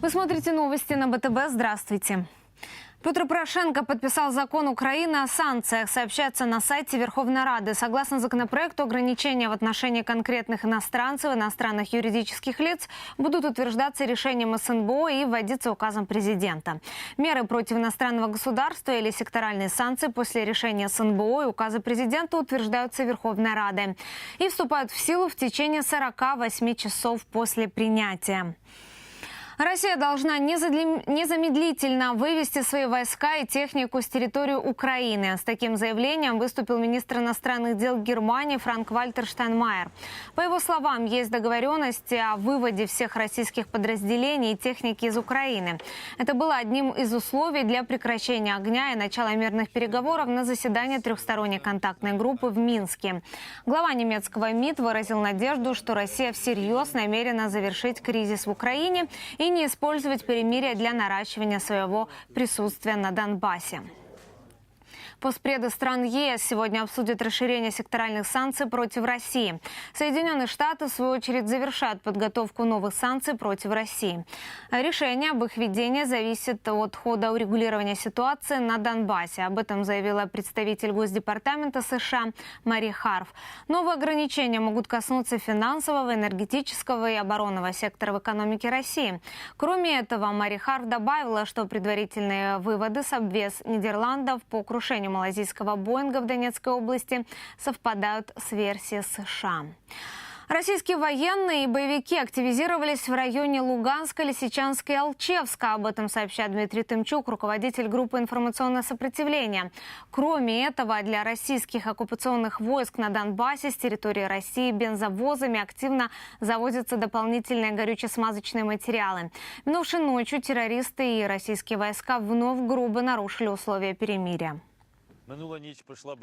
Вы смотрите новости на БТБ. Здравствуйте. Петр Порошенко подписал закон Украины о санкциях, сообщается на сайте Верховной Рады. Согласно законопроекту, ограничения в отношении конкретных иностранцев, иностранных юридических лиц будут утверждаться решением СНБО и вводиться указом президента. Меры против иностранного государства или секторальные санкции после решения СНБО и указа президента утверждаются Верховной Радой и вступают в силу в течение 48 часов после принятия. Россия должна незамедлительно вывести свои войска и технику с территории Украины. С таким заявлением выступил министр иностранных дел Германии Франк Вальтер Штайнмайер. По его словам, есть договоренности о выводе всех российских подразделений и техники из Украины. Это было одним из условий для прекращения огня и начала мирных переговоров на заседании трехсторонней контактной группы в Минске. Глава немецкого МИД выразил надежду, что Россия всерьез намерена завершить кризис в Украине и не использовать перемирие для наращивания своего присутствия на Донбассе. Постпреды стран ЕС сегодня обсудят расширение секторальных санкций против России. Соединенные Штаты, в свою очередь, завершают подготовку новых санкций против России. Решение об их введении зависит от хода урегулирования ситуации на Донбассе. Об этом заявила представитель Госдепартамента США Мари Харф. Новые ограничения могут коснуться финансового, энергетического и оборонного сектора в экономике России. Кроме этого, Мари Харф добавила, что предварительные выводы с обвес Нидерландов по крушению малазийского Боинга в Донецкой области совпадают с версией США. Российские военные и боевики активизировались в районе Луганска, Лисичанска и Алчевска. Об этом сообщает Дмитрий Тымчук, руководитель группы информационное сопротивление. Кроме этого, для российских оккупационных войск на Донбассе с территории России бензовозами активно завозятся дополнительные горюче-смазочные материалы. Минувшей ночью террористы и российские войска вновь грубо нарушили условия перемирия.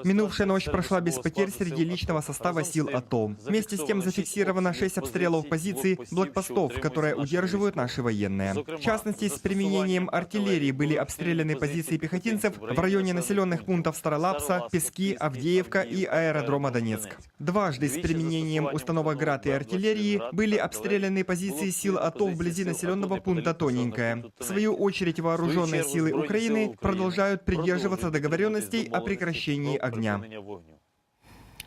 Минувшая ночь прошла без потерь среди личного состава сил АТО. Вместе с тем зафиксировано шесть обстрелов позиций блокпостов, которые удерживают наши военные. В частности, с применением артиллерии были обстреляны позиции пехотинцев в районе населенных пунктов Старолапса, Пески, Авдеевка и аэродрома Донецк. Дважды с применением установок ГРАД и артиллерии были обстреляны позиции сил АТО вблизи населенного пункта Тоненькое. В свою очередь, вооруженные силы Украины продолжают придерживаться договоренностей о прекращении огня.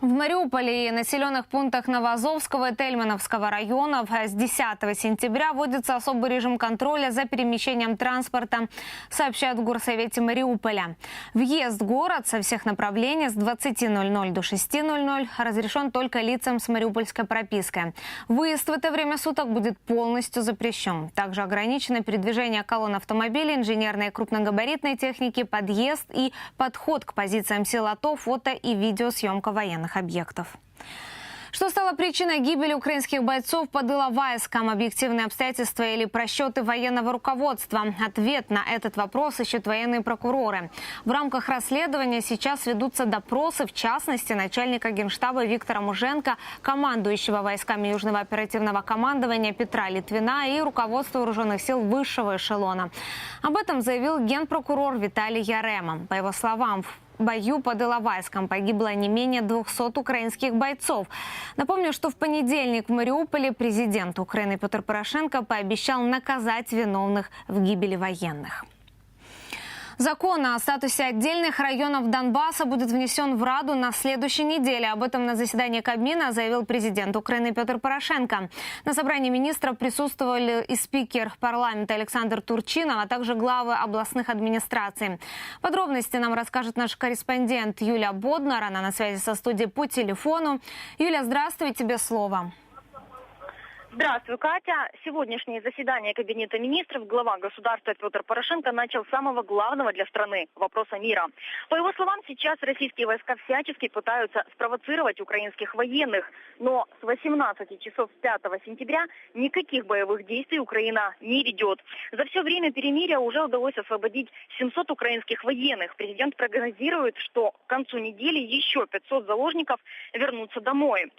В Мариуполе и населенных пунктах Новоазовского и Тельмановского районов с 10 сентября вводится особый режим контроля за перемещением транспорта, сообщают в Горсовете Мариуполя. Въезд в город со всех направлений с 20.00 до 6.00 разрешен только лицам с мариупольской пропиской. Выезд в это время суток будет полностью запрещен. Также ограничено передвижение колонн автомобилей, инженерной и крупногабаритной техники, подъезд и подход к позициям сил АТО, фото и видеосъемка военных военных объектов. Что стало причиной гибели украинских бойцов под Иловайском? Объективные обстоятельства или просчеты военного руководства? Ответ на этот вопрос ищут военные прокуроры. В рамках расследования сейчас ведутся допросы, в частности, начальника генштаба Виктора Муженко, командующего войсками Южного оперативного командования Петра Литвина и руководства вооруженных сил высшего эшелона. Об этом заявил генпрокурор Виталий Ярема. По его словам, бою под Иловайском погибло не менее 200 украинских бойцов. Напомню, что в понедельник в Мариуполе президент Украины Петр Порошенко пообещал наказать виновных в гибели военных. Закон о статусе отдельных районов Донбасса будет внесен в Раду на следующей неделе. Об этом на заседании Кабмина заявил президент Украины Петр Порошенко. На собрании министров присутствовали и спикер парламента Александр Турчинов, а также главы областных администраций. Подробности нам расскажет наш корреспондент Юлия Боднар. Она на связи со студией по телефону. Юля, здравствуй, тебе слово. Здравствуй, Катя. Сегодняшнее заседание Кабинета министров глава государства Петр Порошенко начал с самого главного для страны – вопроса мира. По его словам, сейчас российские войска всячески пытаются спровоцировать украинских военных. Но с 18 часов 5 сентября никаких боевых действий Украина не ведет. За все время перемирия уже удалось освободить 700 украинских военных. Президент прогнозирует, что к концу недели еще 500 заложников вернутся домой.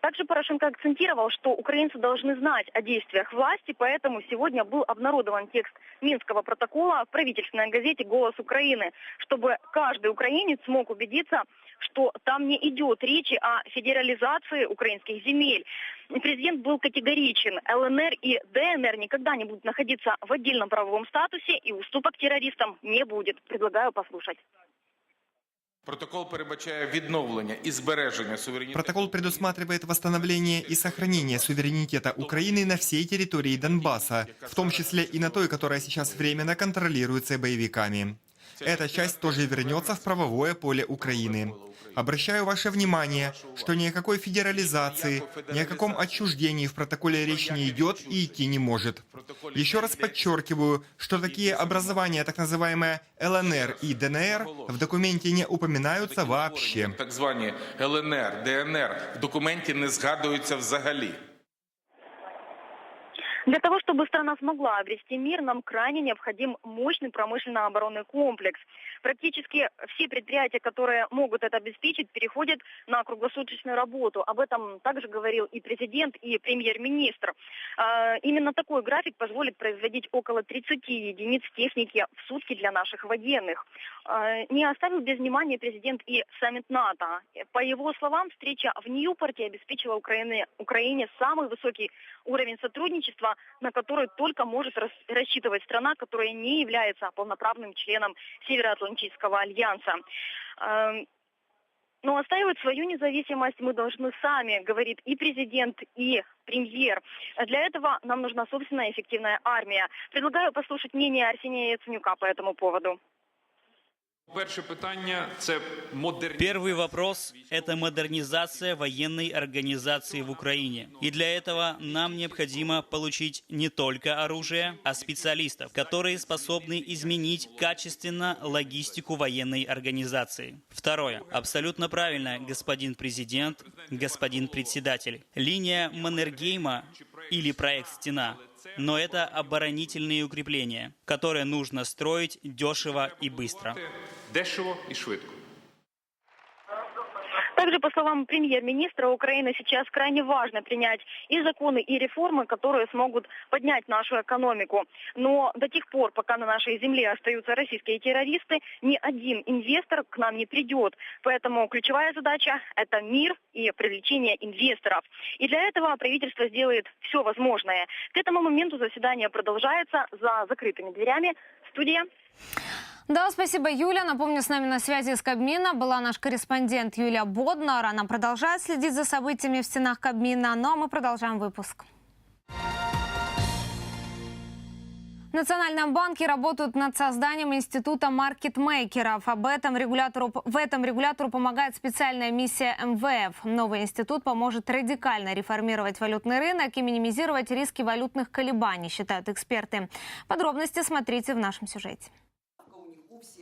Также Порошенко акцентировал, что украинцы должны знать о действиях власти, поэтому сегодня был обнародован текст Минского протокола в правительственной газете «Голос Украины», чтобы каждый украинец смог убедиться, что там не идет речи о федерализации украинских земель. Президент был категоричен. ЛНР и ДНР никогда не будут находиться в отдельном правовом статусе и уступок террористам не будет. Предлагаю послушать. Протокол передбачає відновлення і збереження суверенітету. Протокол предусматривает восстановление и сохранение суверенитета Украины на всей территории Донбасса, в том числе и на той, которая сейчас временно контролируется боевиками. Эта часть тоже вернется в правовое поле Украины. Обращаю ваше внимание, что ни о какой федерализации, ни о каком отчуждении в протоколе речь не идет и идти не может. Еще раз подчеркиваю, что такие образования, так называемые ЛНР и ДНР, в документе не упоминаются вообще. Так звані ЛНР, ДНР в документі не згадуються взагалі. Для того, чтобы страна смогла обрести мир, нам крайне необходим мощный промышленно-оборонный комплекс. Практически все предприятия, которые могут это обеспечить, переходят на круглосуточную работу. Об этом также говорил и президент, и премьер-министр. А, Именно такой график позволит производить около 30 единиц техники в сутки для наших военных. А, Не оставил без внимания президент и саммит НАТО. По его словам, встреча в Ньюпорте обеспечила Украине, Украине самый высокий уровень сотрудничества, на который только может рас- рассчитывать страна, которая не является полноправным членом Североатлантического альянса. Эм, Но отстаивать свою независимость мы должны сами, говорит и президент, и премьер. Для этого нам нужна собственная эффективная армия. Предлагаю послушать мнение Арсения Яценюка по этому поводу. Первый вопрос – это модернизация военной организации в Украине. И для этого нам необходимо получить не только оружие, а специалистов, которые способны изменить качественно логистику военной организации. Второе. Абсолютно правильно, господин президент, господин председатель. Линия Маннергейма или проект «Стена» но это оборонительные укрепления, которые нужно строить дешево и быстро. Дешево і швидко. Также, по словам премьер-министра, Украины сейчас крайне важно принять и законы, и реформы, которые смогут поднять нашу экономику. Но до тех пор, пока на нашей земле остаются российские террористы, ни один инвестор к нам не придет. Поэтому ключевая задача – это мир и привлечение инвесторов. И для этого правительство сделает все возможное. К этому моменту заседание продолжается за закрытыми дверями. Студия. Да, спасибо, Юля. Напомню, с нами на связи из Кабмина была наш корреспондент Юлия Боднар. Она продолжает следить за событиями в стенах Кабмина. Ну а мы продолжаем выпуск. В Национальном банке работают над созданием института маркетмейкеров. Об этом регулятору, в этом регулятору помогает специальная миссия МВФ. Новый институт поможет радикально реформировать валютный рынок и минимизировать риски валютных колебаний, считают эксперты. Подробности смотрите в нашем сюжете.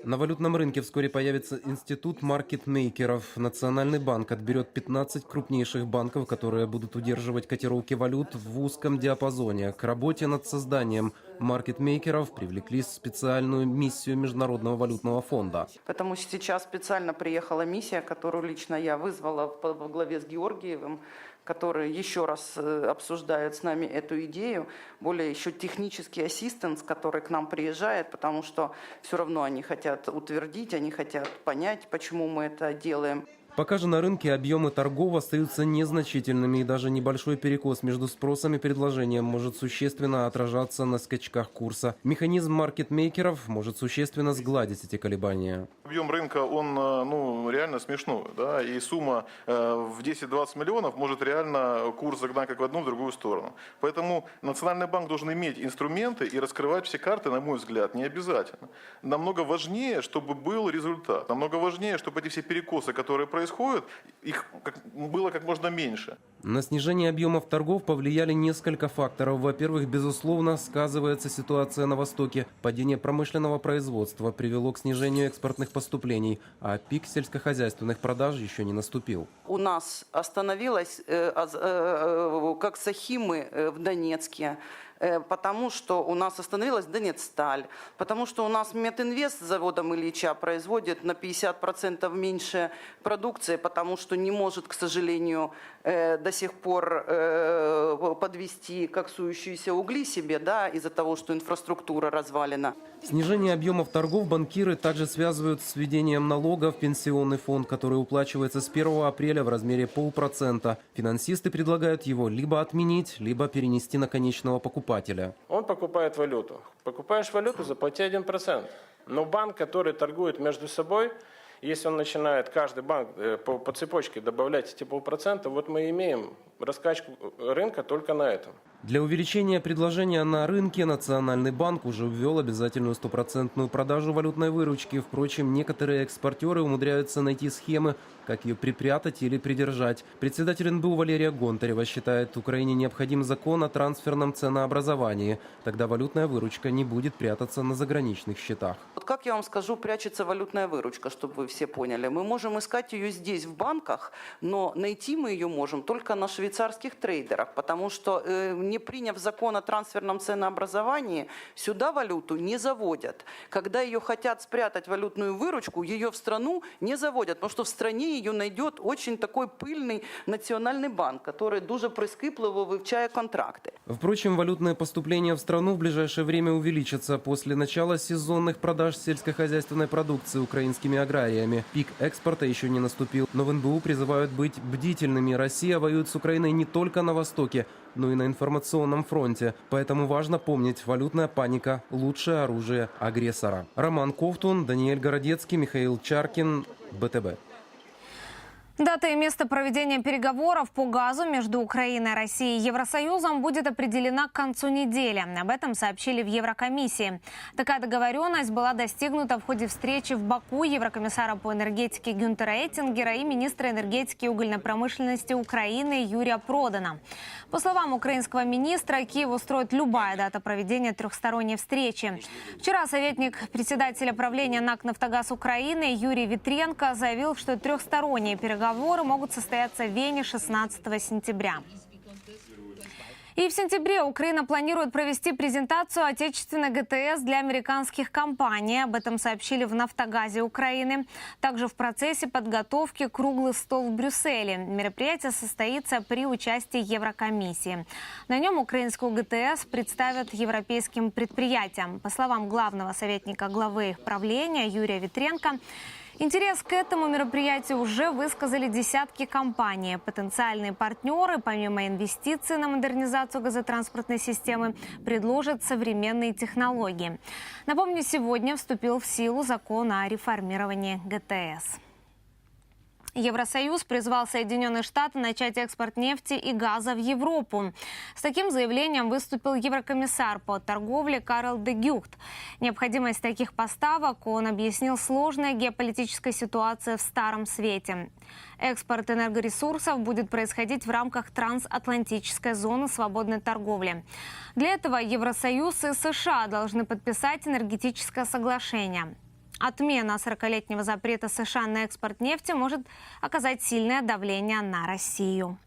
На валютном рынке вскоре появится институт маркетмейкеров. Национальный банк отберет 15 крупнейших банков, которые будут удерживать котировки валют в узком диапазоне. К работе над созданием маркетмейкеров привлекли специальную миссию Международного валютного фонда. Потому что сейчас специально приехала миссия, которую лично я вызвала во главе с Георгиевым, который еще раз э, обсуждает с нами эту идею. Более еще технический ассистент, который к нам приезжает, потому что все равно они хотят утвердить, они хотят понять, почему мы это делаем. Пока же на рынке объемы торгов остаются незначительными, и даже небольшой перекос между спросом и предложением может существенно отражаться на скачках курса. Механизм маркетмейкеров может существенно сгладить эти колебания. Объем рынка, он э, ну, реально смешной, да, и сумма э, в 10-20 миллионов может реально курс загнать как в одну, в другую сторону. Поэтому Национальный банк должен иметь инструменты и раскрывать все карты, на мой взгляд, не обязательно. Намного важнее, чтобы был результат, намного важнее, чтобы эти все перекосы, которые происходят, их как- было как можно меньше. На снижение объемов торгов повлияли несколько факторов. Во-первых, безусловно, сказывается ситуация на Востоке. Падение промышленного производства привело к снижению экспортных поступлений, а пик сельскохозяйственных продаж еще не наступил. У нас остановилась, э, аз- э, э, как Сахимы в Донецке, потому что у нас остановилась Донецсталь, потому что у нас Метинвест с заводом Ильича производит на 50% меньше продукции, потому что не может, к сожалению, э, сих пор э, подвести коксующиеся угли себе, да, из-за того, что инфраструктура развалена. Снижение объемов торгов банкиры также связывают с введением налога в пенсионный фонд, который уплачивается с 1 апреля в размере полпроцента. Финансисты предлагают его либо отменить, либо перенести на конечного покупателя. Он покупает валюту. Покупаешь валюту, заплати 1%. Но банк, который торгует между собой, если он начинает каждый банк э, по, по цепочке добавлять эти полпроцента, вот мы имеем раскачку рынка только на этом. Для увеличения предложения на рынке Национальный банк уже ввел обязательную стопроцентную продажу валютной выручки. Впрочем, некоторые экспортеры умудряются найти схемы, как ее припрятать или придержать. Председатель НБУ Валерия Гонтарева считает, Украине необходим закон о трансферном ценообразовании. Тогда валютная выручка не будет прятаться на заграничных счетах. Как я вам скажу, прячется валютная выручка, чтобы вы все поняли. Мы можем искать ее здесь, в банках, но найти мы ее можем только на швейцарских трейдерах, потому что э, не приняв закон о трансферном ценообразовании, сюда валюту не заводят. Когда ее хотят спрятать валютную выручку, ее в страну не заводят, потому что в стране ее найдет очень такой пыльный национальный банк, который дуже прискіпливо вивчає контракти. Впрочем, валютные поступления в страну в ближайшее время увеличатся после начала сезонных продаж сельскохозяйственной продукции украинскими аграриями. Пик экспорта еще не наступил, но в НБУ призывают быть бдительными. Россия воюет с Украиной не только на Востоке, но и на информационном фронте. Поэтому важно помнить, валютная паника – лучшее оружие агрессора. Роман Ковтун, Даниэль Городецкий, Михаил Чаркин, БТБ. Дата и место проведения переговоров по газу между Украиной, Россией и Евросоюзом будет определена к концу недели. Об этом сообщили в Еврокомиссии. Такая договоренность была достигнута в ходе встречи в Баку еврокомиссара по энергетике Гюнтера Эттингера и министра энергетики и угольной промышленности Украины Юрия Продана. По словам украинского министра, Киев устроит любая дата проведения трехсторонней встречи. Вчера советник председателя правления НАК «Нафтогаз Украины» Юрий Витренко заявил, что трехсторонние переговоры могут состояться в Вене 16 сентября. И в сентябре Украина планирует провести презентацию отечественной ГТС для американских компаний. Об этом сообщили в «Нафтогазе Украины». Также в процессе подготовки круглый стол в Брюсселе. Мероприятие состоится при участии Еврокомиссии. На нем украинскую ГТС представят европейским предприятиям. По словам главного советника главы правления Юрия Витренко, Интерес к этому мероприятию уже высказали десятки компаний. Потенциальные партнеры, помимо инвестиций на модернизацию газотранспортной системы, предложат современные технологии. Напомню, сегодня вступил в силу закон о реформировании ГТС. Евросоюз призвал Соединенные Штаты начать экспорт нефти и газа в Европу. С таким заявлением выступил еврокомиссар по торговле Карл де Гюхт. Необходимость таких поставок он объяснил сложной геополитической ситуацией в Старом Свете. Экспорт энергоресурсов будет происходить в рамках трансатлантической зоны свободной торговли. Для этого Евросоюз и США должны подписать энергетическое соглашение. Отмена 40-летнего запрета США на экспорт нефти может оказать сильное давление на Россию.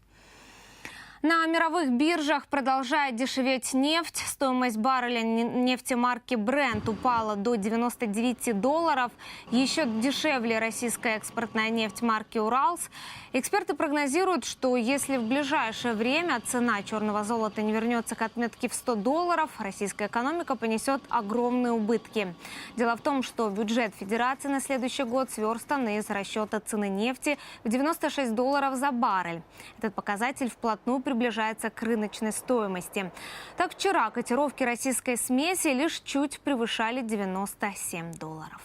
На мировых биржах продолжает дешеветь нефть. Стоимость барреля нефти марки Brent упала до 99 долларов. Еще дешевле российская экспортная нефть марки Уралс. Эксперты прогнозируют, что если в ближайшее время цена черного золота не вернется к отметке в 100 долларов, российская экономика понесет огромные убытки. Дело в том, что бюджет Федерации на следующий год сверстан из расчета цены нефти в 96 долларов за баррель. Этот показатель вплотную приближается к рыночной стоимости. Так вчера котировки российской смеси лишь чуть превышали 97 долларов.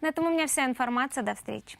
На этом у меня вся информация. До встречи.